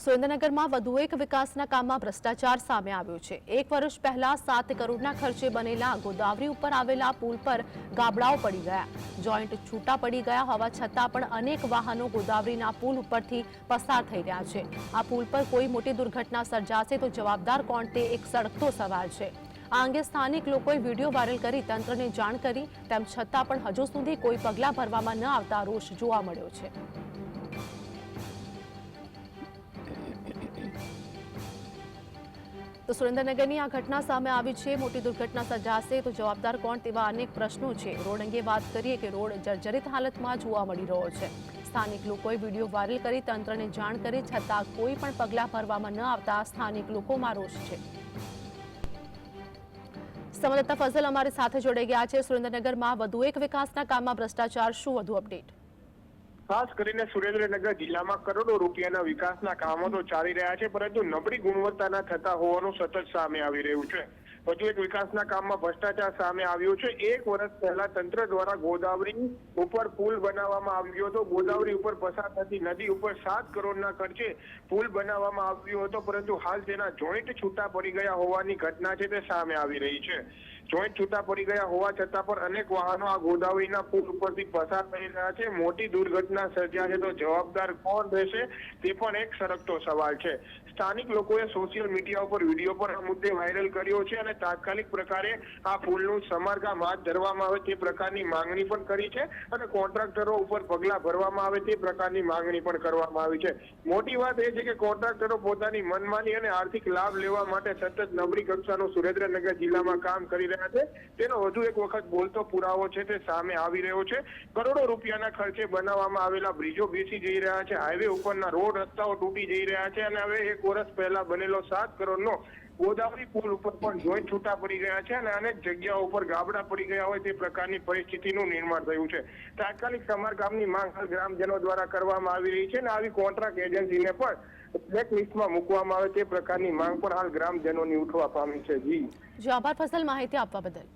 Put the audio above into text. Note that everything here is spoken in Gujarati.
સુરેન્દ્રનગરમાં વધુ એક વિકાસના કામમાં ભ્રષ્ટાચાર સામે આવ્યો છે. એક વર્ષ પહેલા સાત કરોડના ખર્ચે બનેલા ગોદાવરી ઉપર આવેલા પુલ પર ગાબડાઓ પડી ગયા. જોઈન્ટ છૂટા પડી ગયા હોવા છતાં પણ અનેક વાહનો ગોદાવરીના પુલ ઉપરથી પસાર થઈ રહ્યા છે. આ પુલ પર કોઈ મોટી દુર્ઘટના સર્જાશે તો જવાબદાર કોણ તે એક સડકતો સવાલ છે. આ અંગે સ્થાનિક લોકોએ વીડિયો વાયરલ કરી તંત્રને જાણ કરી, તેમ છતાં પણ હજુ સુધી કોઈ પગલાં ભરવામાં ન આવતા રોષ જોવા મળ્યો છે. તો સુરેન્દ્રનગરની આ ઘટના સામે આવી છે. મોટી દુર્ઘટના સર્જાશે તો જવાબદાર કોણ તેવા અનેક પ્રશ્નો છે. રોડ અંગે વાત કરીએ કે રોડ જર્જરિત હાલતમાં જોવા મળી રહ્યો છે. સ્થાનિક લોકોએ વીડિયો વાયરલ કરી તંત્રને જાણ કરી છતાં કોઈ પણ પગલાં ભરવામાં ન આવતા સ્થાનિક લોકોમાં રોષ છે. સંવાદદાતા ફઝલ અમારી સાથે જોડાઈ ગયા છે. સુરેન્દ્રનગરમાં વધુ એક વિકાસના કામમાં ભ્રષ્ટાચાર, શું વધુ અપડેટ? ખાસ કરીને સુરેન્દ્રનગર જિલ્લામાં કરોડો રૂપિયાના વિકાસના કામો તો ચાલી રહ્યા છે, પરંતુ નબળી ગુણવત્તાના થતા હોવાનું સતત સામે આવી રહ્યું છે. વધુ એક વિકાસના કામમાં ભ્રષ્ટાચાર સામે આવ્યો છે. એક વર્ષ પહેલા તંત્ર દ્વારા ગોદાવરી ઉપર પુલ બનાવવામાં આવ્યો હતો. ગોદાવરી ઉપર પસાર થતી નદી ઉપર સાત કરોડના ખર્ચે પુલ બનાવવામાં આવ્યો હતો. પરંતુ હાલ તેના જોઈન્ટ છૂટા પડી ગયા હોવાની ઘટના છે તે સામે આવી રહી છે. જોઈન્ટ છૂટા પડી ગયા હોવા છતાં પણ અનેક વાહનો આ ગોદાવરીના પુલ ઉપરથી પસાર થઈ રહ્યા છે. મોટી દુર્ઘટના સર્જાશે તો જવાબદાર કોણ રહેશે તે પણ એક સરકતો સવાલ છે. સ્થાનિક લોકોએ સોશિયલ મીડિયા ઉપર વીડિયો પર આ મુદ્દે વાયરલ કર્યો છે અને તાત્કાલિક પ્રકારે આ પુલનું સમારકામ હાથ ધરવામાં આવે તે પ્રકારની માંગણી પણ કરી છે અને કોન્ટ્રાક્ટરો ઉપર પગલાં ભરવામાં આવે તે પ્રકારની માંગણી પણ કરવામાં આવી છે. મોટી વાત એ છે કે કોન્ટ્રાક્ટરો પોતાની મનમાની અને આર્થિક લાભ લેવા માટે સતત નબળી કક્ષાનું સુરેન્દ્રનગર જિલ્લામાં કામ કરી રહ્યા છે. તેનો વધુ એક વખત બોલતો પુરાવો છે તે સામે આવી રહ્યો છે. કરોડો રૂપિયાના ખર્ચે બનાવવામાં આવેલા બ્રિજો બેસી જઈ રહ્યા છે. હાઈવે ઉપરના રોડ રસ્તાઓ તૂટી જઈ રહ્યા છે અને હવે એક વર્ષ પહેલા બનેલો સાત કરોડનો ગોદાવરી પુલ ઉપર પણ જોઈન્ટ છૂટા પડી ગયા છે અને અનેક જગ્યાઓ ઉપર ગાબડા પડી ગયા હોય તે પ્રકારની પરિસ્થિતિનું નિર્માણ થયું છે. તાત્કાલિક સમારકામની માંગ હાલ ગ્રામજનો દ્વારા કરવામાં આવી રહી છે અને આવી કોન્ટ્રાક્ટ એજન્સીને પણ બ્લેક મૂકવામાં આવે તે પ્રકારની માંગ પણ હાલ ગ્રામજનોની ઉઠવા પામી છે. જી. જે આભાર, ફસલ માહિતી આપવા બદલ.